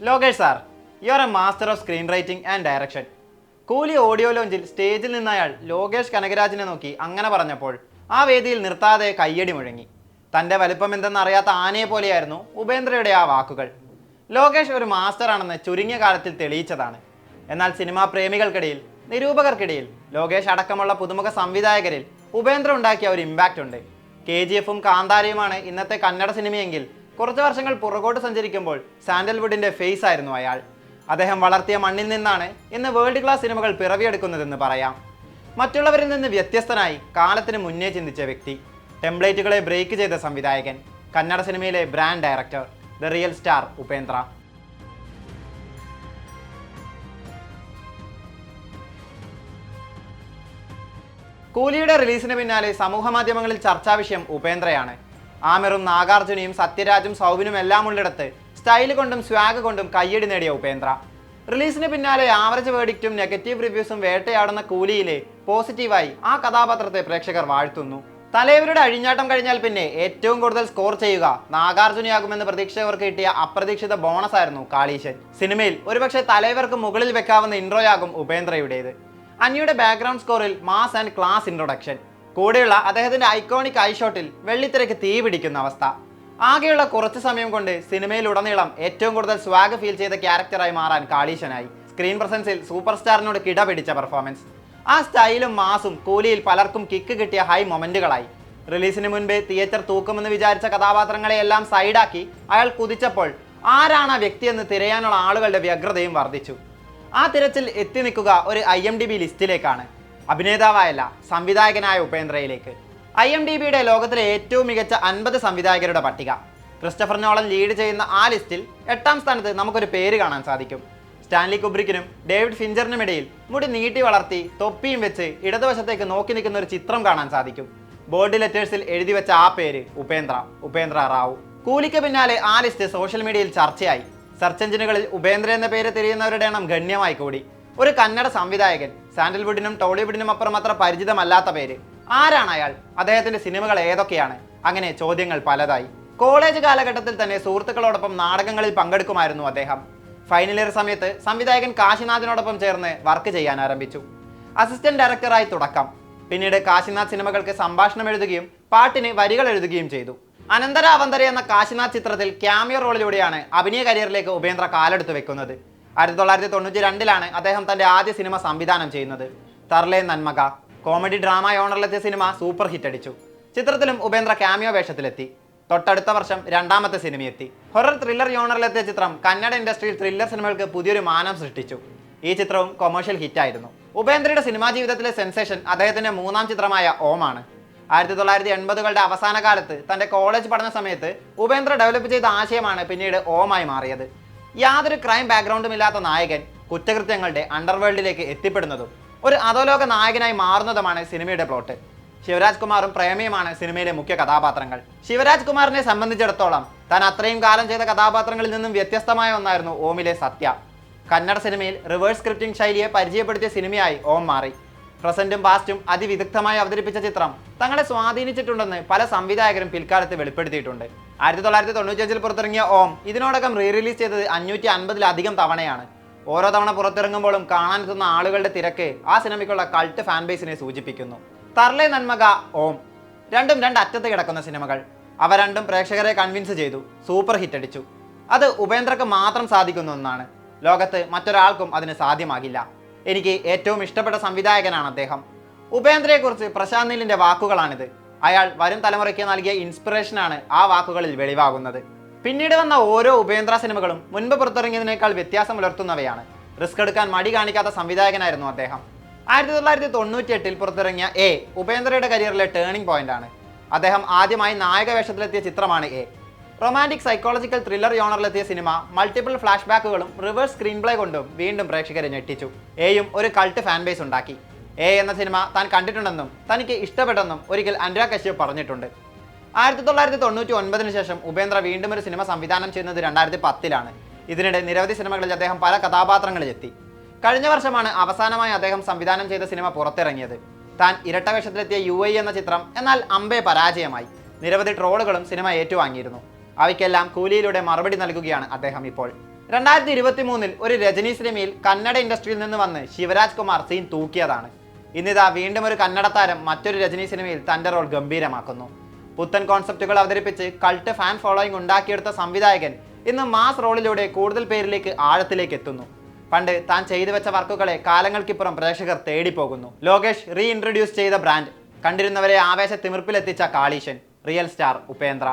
Lokesh sir you are a master of screen writing and direction Coolie audio ലോഞ്ചിൽ സ്റ്റേജിൽ നിന്ന് അയാൾ ലോകേഷ് കനകരാജിനെ നോക്കി അങ്ങനെ പറഞ്ഞപ്പോൾ ആ വേദിയിൽ നിർത്താതെ കയ്യടി മുഴങ്ങി. തന്റെ വലുപ്പം എന്തെന്നറിയാത്ത ആനയെ പോലെയായിരുന്നു ഉപേന്ദ്രയുടെ ആ വാക്കുകൾ. ലോകേഷ് ഒരു മാസ്റ്ററാണെന്ന് ചുരുങ്ങിയ കാലത്തിൽ തെളിയിച്ചതാണ്. എന്നാൽ സിനിമാ പ്രേമികൾക്കിടയിൽ നിരൂപകർക്കിടയിൽ ലോകേഷ് അടക്കമുള്ള പുതുമുഖ സംവിധായകരിൽ ഉപേന്ദ്ര ഉണ്ടാക്കിയ ഒരു ഇമ്പാക്റ്റ് ഉണ്ട്. കെ ജി എഫും കാന്താരയുമാണ് ഇന്നത്തെ കന്നഡ സിനിമയെങ്കിൽ കുറച്ച് വർഷങ്ങൾ പുറകോട്ട് സഞ്ചരിക്കുമ്പോൾ സാൻഡൽവുഡിന്റെ ഫേസ് ആയിരുന്നു അയാൾ. അദ്ദേഹം വളർത്തിയ മണ്ണിൽ നിന്നാണ് ഇന്ന് വേൾഡ് ക്ലാസ് സിനിമകൾ പിറവിയെടുക്കുന്നതെന്ന് പറയാം. മറ്റുള്ളവരിൽ നിന്ന് വ്യത്യസ്തനായി കാലത്തിന് മുന്നേ ചിന്തിച്ച വ്യക്തി. ടെംപ്ലേറ്റുകളെ ബ്രേക്ക് ചെയ്ത സംവിധായകൻ. കന്നഡ സിനിമയിലെ brand director the real star Upendra. കൂലിയുടെ റിലീസിന് പിന്നാലെ സമൂഹ മാധ്യമങ്ങളിൽ ചർച്ചാ വിഷയം ഉപേന്ദ്രയാണ്. ആമിറും നാഗാർജുനയും സത്യരാജും സൗബിനും എല്ലാം ഉള്ളിടത്ത് സ്റ്റൈൽ കൊണ്ടും സ്വാഗ് കൊണ്ടും കയ്യടി നേടിയ ഉപേന്ദ്ര. റിലീസിന് പിന്നാലെ ആവറേജ് വേർഡിക്റ്റും നെഗറ്റീവ് റിവ്യൂസും വേട്ടയാടുന്ന കൂലിയിലെ പോസിറ്റീവായി ആ കഥാപാത്രത്തെ പ്രേക്ഷകർ വാഴ്ത്തുന്നു. തലൈവരുടെ അഴിഞ്ഞാട്ടം കഴിഞ്ഞാൽ പിന്നെ ഏറ്റവും കൂടുതൽ സ്കോർ ചെയ്യുക നാഗാർജുനയാകുമെന്ന് പ്രതീക്ഷകർക്ക് കിട്ടിയ അപ്രതീക്ഷിത ബോണസ് ആയിരുന്നു കാളീശൻ. സിനിമയിൽ ഒരുപക്ഷെ തലൈവർക്ക് മുകളിൽ വെക്കാവുന്ന ഇൻട്രോയാകും ഉപേന്ദ്രയുടേത്. അന്യയുടെ ബാക്ക്ഗ്രൗണ്ട് സ്കോറിൽ മാസ് ആൻഡ് ക്ലാസ് ഇൻട്രൊഡക്ഷൻ കൂടെയുള്ള അദ്ദേഹത്തിന്റെ ഐക്കോണിക് ഐഷോട്ടിൽ വെള്ളിത്തിരക്ക് തീ പിടിക്കുന്ന അവസ്ഥ. ആകെയുള്ള കുറച്ച് സമയം കൊണ്ട് സിനിമയിലുടനീളം ഏറ്റവും കൂടുതൽ സ്വാഗ് ഫീൽ ചെയ്ത ക്യാരക്ടറായി മാറാൻ കാളീശനായി. സ്ക്രീൻ പ്രസൻസിൽ സൂപ്പർ സ്റ്റാറിനോട് കിട പിടിച്ച പെർഫോമൻസ്. ആ സ്റ്റൈലും മാസും കൂലിയിൽ പലർക്കും കിക്ക് കിട്ടിയ ഹൈ മൊമെന്റുകളായി. റിലീസിന് മുൻപേ തിയേറ്റർ തൂക്കുമെന്ന് വിചാരിച്ച കഥാപാത്രങ്ങളെയെല്ലാം സൈഡാക്കി അയാൾ കുതിച്ചപ്പോൾ ആരാണ് ആ വ്യക്തിയെന്ന് തിരയാനുള്ള ആളുകളുടെ വ്യഗ്രതയും വർദ്ധിച്ചു. ആ തിരച്ചിൽ എത്തി നിൽക്കുക ഒരു ഐ എം ഡി ബി ലിസ്റ്റിലേക്കാണ്. അഭിനേതാവായല്ല സംവിധായകനായ ഉപേന്ദ്രയിലേക്ക്. ഐ എം ഡി ബിയുടെ ലോകത്തിലെ ഏറ്റവും മികച്ച അൻപത് സംവിധായകരുടെ പട്ടിക. ക്രിസ്റ്റഫർ നോളൻ ലീഡ് ചെയ്യുന്ന ആ ലിസ്റ്റിൽ എട്ടാം സ്ഥാനത്ത് നമുക്കൊരു പേര് കാണാൻ സാധിക്കും. സ്റ്റാൻലി കുബ്രിക്കിനും ഡേവിഡ് ഫിഞ്ചറിനും ഇടയിൽ മുടി നീട്ടി വളർത്തി തൊപ്പിയും വെച്ച് ഇടതുവശത്തേക്ക് നോക്കി നിൽക്കുന്ന ഒരു ചിത്രം കാണാൻ സാധിക്കും. ബോർഡ് ലെറ്റേഴ്സിൽ എഴുതി വെച്ച ആ പേര് ഉപേന്ദ്ര ഉപേന്ദ്ര റാവു. കൂലിക്ക് പിന്നാലെ ആ ലിസ്റ്റ് സോഷ്യൽ മീഡിയയിൽ ചർച്ചയായി. സെർച്ച് എഞ്ചിനുകളിൽ ഉപേന്ദ്ര എന്ന പേര് തിരിയുന്നവരുടെ എണ്ണം ഗണ്യമായി കൂടി. ഒരു കന്നഡ സംവിധായകൻ സാൻഡൽവുഡിനും ടോളിവുഡിനും അപ്പുറം അത്ര പരിചിതമല്ലാത്ത പേര്. ആരാണ് അയാൾ? അദ്ദേഹത്തിന്റെ സിനിമകൾ ഏതൊക്കെയാണ്? അങ്ങനെ ചോദ്യങ്ങൾ പലതായി. കോളേജ് കാലഘട്ടത്തിൽ തന്നെ സുഹൃത്തുക്കളോടൊപ്പം നാടകങ്ങളിൽ പങ്കെടുക്കുമായിരുന്നു അദ്ദേഹം. ഫൈനൽ ഇയർ സമയത്ത് സംവിധായകൻ കാശിനാഥിനോടൊപ്പം ചേർന്ന് വർക്ക് ചെയ്യാൻ ആരംഭിച്ചു. അസിസ്റ്റന്റ് ഡയറക്ടറായി തുടക്കം. പിന്നീട് കാശിനാഥ് സിനിമകൾക്ക് സംഭാഷണം എഴുതുകയും പാട്ടിന് വരികൾ എഴുതുകയും ചെയ്തു. അനന്തര അവന്തര എന്ന കാശിനാഥ് ചിത്രത്തിൽ ക്യാമിയോ റോളിലൂടെയാണ് അഭിനയ കരിയറിലേക്ക് ഉപേന്ദ്ര കാലെടുത്ത് വെക്കുന്നത്. ആയിരത്തി തൊള്ളായിരത്തി തൊണ്ണൂറ്റി രണ്ടിലാണ് അദ്ദേഹം തന്റെ ആദ്യ സിനിമ സംവിധാനം ചെയ്യുന്നത്. തർലേ നന്മക കോമഡി ഡ്രാമ ഓണറിലെത്തിയ സിനിമ സൂപ്പർ ഹിറ്റ് അടിച്ചു. ചിത്രത്തിലും ഉപേന്ദ്ര ക്യാമിയോ വേഷത്തിലെത്തി. തൊട്ടടുത്ത വർഷം രണ്ടാമത്തെ സിനിമയെത്തി. ഹൊറർ ത്രില്ലർ യോണറിലെത്തിയ ചിത്രം കന്നഡ ഇൻഡസ്ട്രിയിൽ ത്രില്ലർ സിനിമകൾക്ക് പുതിയൊരു മാനം സൃഷ്ടിച്ചു. ഈ ചിത്രവും കൊമേഴ്ഷ്യൽ ഹിറ്റായിരുന്നു ഉപേന്ദ്രയുടെ സിനിമാ ജീവിതത്തിലെ സെൻസേഷൻ അദ്ദേഹത്തിന്റെ മൂന്നാം ചിത്രമായ ഓമാണ് ആയിരത്തി തൊള്ളായിരത്തി എൺപതുകളുടെ അവസാന കാലത്ത് തന്റെ കോളേജ് പഠന സമയത്ത് ഉപേന്ദ്ര ഡെവലപ്പ് ചെയ്ത ആശയമാണ് പിന്നീട് ഓമായി മാറിയത്. യാതൊരു ക്രൈം ബാക്ക്ഗ്രൗണ്ടും ഇല്ലാത്ത നായകൻ കുറ്റകൃത്യങ്ങളുടെ അണ്ടർവേൾഡിലേക്ക് എത്തിപ്പെടുന്നതും ഒരു അധോലോക നായകനായി മാറുന്നതുമാണ് സിനിമയുടെ പ്ലോട്ട് ശിവരാജ് കുമാറും പ്രേമയുമാണ് സിനിമയിലെ മുഖ്യ കഥാപാത്രങ്ങൾ. ശിവരാജ് കുമാറിനെ സംബന്ധിച്ചിടത്തോളം താൻ അത്രയും കാലം ചെയ്ത കഥാപാത്രങ്ങളിൽ നിന്നും വ്യത്യസ്തമായ ഒന്നായിരുന്നു ഓമിലെ സത്യ. കന്നഡ സിനിമയിൽ റിവേഴ്സ് സ്ക്രിപ്റ്റിംഗ് ശൈലിയെ പരിചയപ്പെടുത്തിയ സിനിമയായി ഓം മാറി. പ്രസന്റും പാസ്റ്റും അതിവിദഗ്ധമായി അവതരിപ്പിച്ച ചിത്രം തങ്ങളെ സ്വാധീനിച്ചിട്ടുണ്ടെന്ന് പല സംവിധായകരും പിൽക്കാലത്ത് വെളിപ്പെടുത്തിയിട്ടുണ്ട്. ആയിരത്തി തൊള്ളായിരത്തി തൊണ്ണൂറ്റഞ്ചിൽ പുറത്തിറങ്ങിയ ഓം ഇതിനോടകം റീ റിലീസ് ചെയ്തത് അഞ്ഞൂറ്റി അൻപതിലധികം തവണയാണ്. ഓരോ തവണ പുറത്തിറങ്ങുമ്പോഴും കാണാൻ എത്തുന്ന ആളുകളുടെ തിരക്ക് ആ സിനിമയ്ക്കുള്ള കൾട്ട് ഫാൻ ബേസിനെ സൂചിപ്പിക്കുന്നു. തർലെ നന്മക ഓം. രണ്ടും രണ്ട് അറ്റത്ത് കിടക്കുന്ന സിനിമകൾ. അവ രണ്ടും പ്രേക്ഷകരെ കൺവിൻസ് ചെയ്തു സൂപ്പർ ഹിറ്റ് അടിച്ചു. അത് ഉപേന്ദ്രക്ക് മാത്രം സാധിക്കുന്ന ഒന്നാണ്. ലോകത്ത് മറ്റൊരാൾക്കും അതിന് സാധ്യമാകില്ല. എനിക്ക് ഏറ്റവും ഇഷ്ടപ്പെട്ട സംവിധായകനാണ് അദ്ദേഹം. ഉപേന്ദ്രയെക്കുറിച്ച് പ്രശാന്ത് നീലിന്റെ വാക്കുകളാണിത്. അയാൾ വരും തലമുറയ്ക്ക് നൽകിയ ഇൻസ്പിറേഷനാണ് ആ വാക്കുകളിൽ വെളിവാകുന്നത്. പിന്നീട് വന്ന ഓരോ ഉപേന്ദ്ര സിനിമകളും മുൻപ് പുറത്തിറങ്ങിയതിനേക്കാൾ വ്യത്യാസം പുലർത്തുന്നവയാണ്. റിസ്ക് എടുക്കാൻ മടി കാണിക്കാത്ത സംവിധായകനായിരുന്നു അദ്ദേഹം. ആയിരത്തി തൊള്ളായിരത്തി തൊണ്ണൂറ്റി എട്ടിൽ പുറത്തിറങ്ങിയ എ ഉപേന്ദ്രയുടെ കരിയറിലെ ടേണിംഗ് പോയിന്റ് ആണ്. അദ്ദേഹം ആദ്യമായി നായക വേഷത്തിലെത്തിയ ചിത്രമാണ് എ റൊമാന്റിക് സൈക്കോളജിക്കൽ ത്രില്ലർ യോണറിലെത്തിയ സിനിമ മൾട്ടിപ്പിൾ ഫ്ലാഷ് ബാക്കുകളും റിവേഴ്സ് സ്ക്രീൻ പ്ലേ കൊണ്ടും വീണ്ടും പ്രേക്ഷകരെ ഞെട്ടിച്ചു. എയും ഒരു കൾട്ട് ഫാൻ ബേസ് ഉണ്ടാക്കി. എ എന്ന സിനിമ താൻ കണ്ടിട്ടുണ്ടെന്നും തനിക്ക് ഇഷ്ടപ്പെട്ടെന്നും ഒരിക്കൽ അനുരാഗ് കശ്യപ് പറഞ്ഞിട്ടുണ്ട്. ആയിരത്തി തൊള്ളായിരത്തി തൊണ്ണൂറ്റി ഒൻപതിന് ശേഷം ഉപേന്ദ്ര വീണ്ടും ഒരു സിനിമ സംവിധാനം ചെയ്യുന്നത് രണ്ടായിരത്തി പത്തിലാണ് ഇതിനിടെ നിരവധി സിനിമകളിൽ അദ്ദേഹം പല കഥാപാത്രങ്ങളിലെത്തി. കഴിഞ്ഞ വർഷമാണ് അവസാനമായി അദ്ദേഹം സംവിധാനം ചെയ്ത സിനിമ പുറത്തിറങ്ങിയത്. താൻ ഇരട്ടവേഷത്തിലെത്തിയ യു ഐ എന്ന ചിത്രം എന്നാൽ അമ്പെ പരാജയമായി. നിരവധി ട്രോളുകളും സിനിമ ഏറ്റുവാങ്ങിയിരുന്നു. അവയ്ക്കെല്ലാം കൂലിയിലൂടെ മറുപടി നൽകുകയാണ് അദ്ദേഹം ഇപ്പോൾ. രണ്ടായിരത്തി ഇരുപത്തി മൂന്നിൽ ഒരു രജനി സിനിമയിൽ കന്നഡ ഇൻഡസ്ട്രിയിൽ നിന്ന് വന്ന് ശിവരാജ് കുമാർ സീൻ തൂക്കിയതാണ്. ഇന്നിതാ വീണ്ടും ഒരു കന്നഡ താരം മറ്റൊരു രജനി സിനിമയിൽ തന്റെ റോൾ ഗംഭീരമാക്കുന്നു. പുത്തൻ കോൺസെപ്റ്റുകൾ അവതരിപ്പിച്ച് കൾട്ട് ഫാൻ ഫോളോയിങ് ഉണ്ടാക്കിയെടുത്ത സംവിധായകൻ ഇന്ന് മാസ് റോളിലൂടെ കൂടുതൽ പേരിലേക്ക് ആഴത്തിലേക്ക് എത്തുന്നു. പണ്ട് താൻ ചെയ്തു വെച്ച വർക്കുകളെ കാലങ്ങൾക്കിപ്പുറം പ്രേക്ഷകർ തേടിപ്പോകുന്നു. ലോകേഷ് റീ ഇൻട്രൊഡ്യൂസ് ചെയ്ത ബ്രാൻഡ്. കണ്ടിരുന്നവരെ ആവേശ തിമിർപ്പിലെത്തിച്ച കാളീശൻ റിയൽ സ്റ്റാർ ഉപേന്ദ്ര.